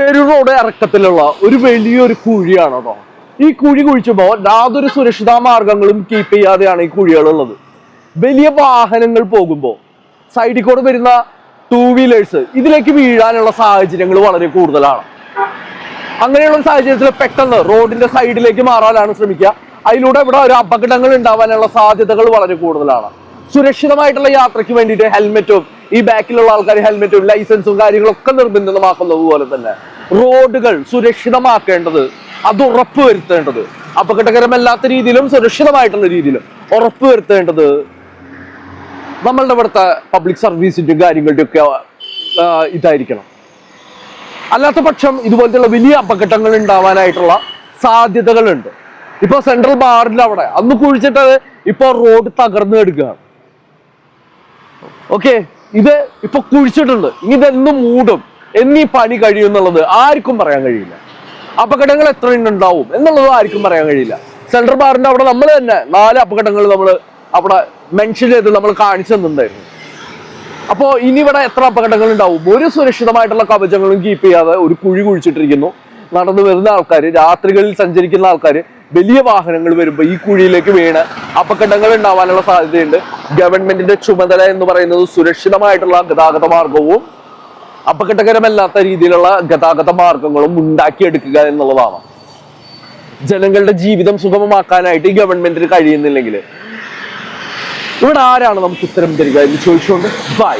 Cheroor road ഇറക്കത്തിലുള്ള ഒരു വലിയൊരു കുഴിയാണ് കേട്ടോ. ഈ കുഴി കുഴിച്ചുമ്പോൾ യാതൊരു സുരക്ഷിതാ മാർഗങ്ങളും കീപ്പ് ചെയ്യാതെയാണ് ഈ കുഴികളുള്ളത്. വലിയ വാഹനങ്ങൾ പോകുമ്പോൾ സൈഡിൽ കൂടെ വരുന്ന ടൂ വീലേഴ്സ് ഇതിലേക്ക് വീഴാനുള്ള സാഹചര്യങ്ങൾ വളരെ കൂടുതലാണ്. അങ്ങനെയുള്ള സാഹചര്യത്തിൽ പെട്ടെന്ന് റോഡിന്റെ സൈഡിലേക്ക് മാറാനാണ് ശ്രമിക്കുക. അതിലൂടെ ഇവിടെ ഒരു അപകടങ്ങൾ ഉണ്ടാവാനുള്ള സാധ്യതകൾ വളരെ കൂടുതലാണ്. സുരക്ഷിതമായിട്ടുള്ള യാത്രയ്ക്ക് വേണ്ടിയിട്ട് ഹെൽമെറ്റും ഈ ബാക്കിലുള്ള ആൾക്കാർ ഹെൽമെറ്റും ലൈസൻസും കാര്യങ്ങളൊക്കെ നിർബന്ധിതമാക്കുന്നത് പോലെ തന്നെ. റോഡുകൾ സുരക്ഷിതമാക്കേണ്ടത് അത് ഉറപ്പുവരുത്തേണ്ടത് അപകടകരമല്ലാത്ത രീതിയിലും സുരക്ഷിതമായിട്ടുള്ള രീതിയിലും ഉറപ്പ് വരുത്തേണ്ടത് നമ്മളുടെ ഇവിടുത്തെ പബ്ലിക് സർവീസിന്റെ കാര്യങ്ങളുടെ ഒക്കെ ഇതായിരിക്കണം. അല്ലാത്ത പക്ഷം ഇതുപോലത്തെയുള്ള വലിയ അപകടങ്ങൾ ഉണ്ടാവാനായിട്ടുള്ള സാധ്യതകളുണ്ട്. ഇപ്പൊ സെൻട്രൽ ബാറിൽ അവിടെ അന്ന് കുഴിച്ചിട്ട് ഇപ്പൊ റോഡ് തകർന്നു കിടക്കുകയാണ്. ഓക്കെ ഇത് ഇപ്പൊ കുഴിച്ചിട്ടുണ്ട്. ഇനി ഇതെന്നും മൂടും. എന്നീ പണി കഴിയും എന്നുള്ളത് ആർക്കും പറയാൻ കഴിയില്ല. അപകടങ്ങൾ എത്ര ഉണ്ടാവും എന്നുള്ളത് ആർക്കും പറയാൻ കഴിയില്ല. സെൻട്രൽ ബാറിന്റെ അവിടെ നമ്മൾ തന്നെ നാല് അപകടങ്ങൾ നമ്മൾ അവിടെ മെൻഷൻ ചെയ്ത് നമ്മൾ കാണിച്ചു തന്നിട്ടുണ്ടായിരുന്നു. അപ്പോ ഇനി ഇവിടെ എത്ര അപകടങ്ങൾ ഉണ്ടാവും? ഒരു സുരക്ഷിതമായിട്ടുള്ള കവചങ്ങളും കീപ്പ് ചെയ്യാതെ ഒരു കുഴി കുഴിച്ചിട്ടിരിക്കുന്നു. നടന്നു വരുന്ന ആൾക്കാർ രാത്രികളിൽ സഞ്ചരിക്കുന്ന ആൾക്കാർ വലിയ വാഹനങ്ങൾ വരുമ്പോൾ ഈ കുഴിയിലേക്ക് വീണ് അപകടങ്ങൾ ഉണ്ടാവാനുള്ള സാധ്യതയുണ്ട്. ഗവൺമെന്റിന്റെ ചുമതല എന്ന് പറയുന്നത് സുരക്ഷിതമായിട്ടുള്ള ഗതാഗത മാർഗവും അപകടകരമല്ലാത്ത രീതിയിലുള്ള ഗതാഗത മാർഗങ്ങളും ഉണ്ടാക്കിയെടുക്കുക എന്നുള്ളതാണ്. ജനങ്ങളുടെ ജീവിതം സുഗമമാക്കാനായിട്ട് ഈ ഗവൺമെന്റിന് കഴിയുന്നില്ലെങ്കിൽ. ഇവിടെ ആരാണ് നമുക്ക് ഉത്തരം തരിക എന്ന് ചോദിച്ചുകൊണ്ട് ബൈ